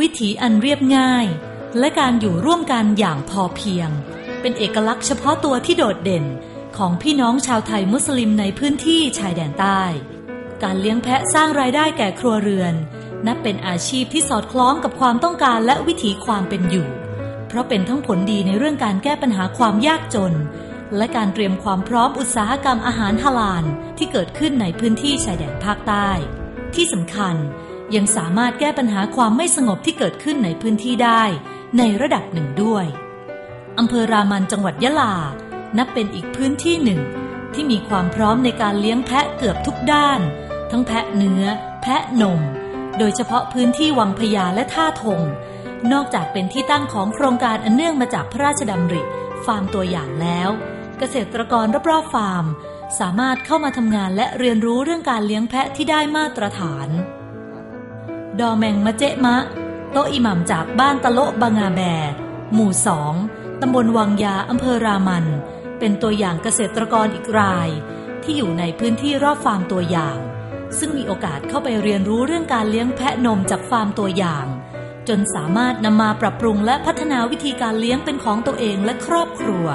วิถีอันเรียบง่าย และการอยู่ร่วมกันอย่างพอเพียง เป็นเอกลักษณ์เฉพาะตัวที่โดดเด่นของพี่น้องชาวไทยมุสลิมในพื้นที่ชายแดนใต้ การเลี้ยงแพะสร้างรายได้แก่ครัวเรือน นับเป็นอาชีพที่สอดคล้องกับความต้องการและวิถีความเป็นอยู่ เพราะเป็นทั้งผลดีในเรื่องการแก้ปัญหาความยากจน และการเตรียมความพร้อมอุตสาหกรรมอาหารฮาลาลที่เกิดขึ้นในพื้นที่ชายแดนภาคใต้ ที่สำคัญ ยังสามารถแก้ปัญหาความไม่สงบที่เกิดขึ้นในพื้นที่ได้ในระดับหนึ่งด้วยอำเภอรามันจังหวัดยะลา นับเป็นอีกพื้นที่หนึ่ง ที่มีความพร้อมในการเลี้ยงแพะเกือบทุกด้าน ทั้งแพะเนื้อ แพะนม โดยเฉพาะพื้นที่วังพญาและท่าทง นอกจากเป็นที่ตั้งของโครงการอันเนื่องมาจากพระราชดำริ ฟาร์มตัวอย่างแล้ว เกษตรกรรอบๆฟาร์ม สามารถเข้ามาทำงานและเรียนรู้เรื่องการเลี้ยงแพะที่ได้มาตรฐาน ดอแมงมะเจมะ โตอิหม่ำจากบ้านตะโลบางาแบ หมู่สองตำบลวังยาอำเภอรามัน เป็นตัวอย่างเกษตรกรอีกราย ที่อยู่ในพื้นที่รอบฟาร์มตัวอย่าง ซึ่งมีโอกาสเข้าไปเรียนรู้เรื่องการเลี้ยงแพะนมจากฟาร์มตัวอย่าง จนสามารถนำมาปรับปรุงและพัฒนาวิธีการเลี้ยงเป็นของตัวเองและครอบครัว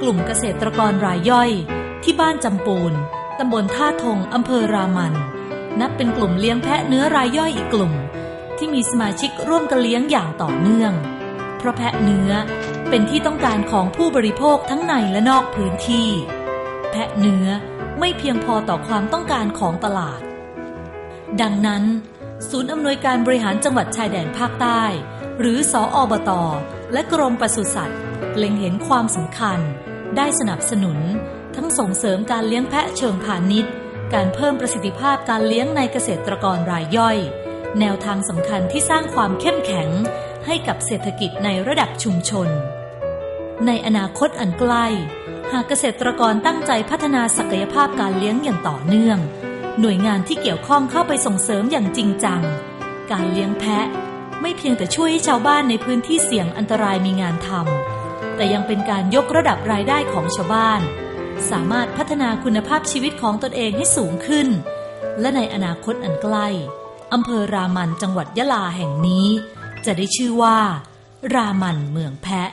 กลุ่มเกษตรกรรายย่อย ที่บ้านจำปูนตำบลท่าทงอำเภอรามัน นับเป็นกลุ่มเลี้ยงแพะเนื้อรายย่อยอีกกลุ่ม ที่มีสมาชิกร่วมกันเลี้ยงอย่างต่อเนื่อง เพราะแพะเนื้อเป็นที่ต้องการของผู้บริโภคทั้งในและนอกพื้นที่ แพะเนื้อไม่เพียงพอต่อความต้องการของตลาด ดังนั้น ศูนย์อำนวยการบริหารจังหวัดชายแดนภาคใต้ หรือสออบต และกรมปศุสัตว์ เล็งเห็นความสำคัญ ได้สนับสนุน ทั้งส่งเสริมการเลี้ยงแพะเชิงพาณิชย์ การเพิ่มประสิทธิภาพการเลี้ยงในเกษตรกรรายย่อย แนวทางสำคัญที่สร้างความเข้มแข็งให้กับเศรษฐกิจในระดับชุมชน ในอนาคตอันใกล้ หากเกษตรกรตั้งใจพัฒนาศักยภาพการเลี้ยงอย่างต่อเนื่อง หน่วยงานที่เกี่ยวข้องเข้าไปส่งเสริมอย่างจริงจัง การเลี้ยงแพะ ไม่เพียงแต่ช่วยให้ชาวบ้านในพื้นที่เสี่ยงอันตรายมีงานทำแต่ยังเป็นการยกระดับรายได้ของชาวบ้าน สามารถพัฒนาคุณภาพชีวิตของตนเองให้สูงขึ้น และในอนาคตอันใกล้อำเภอรามันจังหวัดยะลาแห่งนี้ จะได้ชื่อว่า รามันเมืองแพะ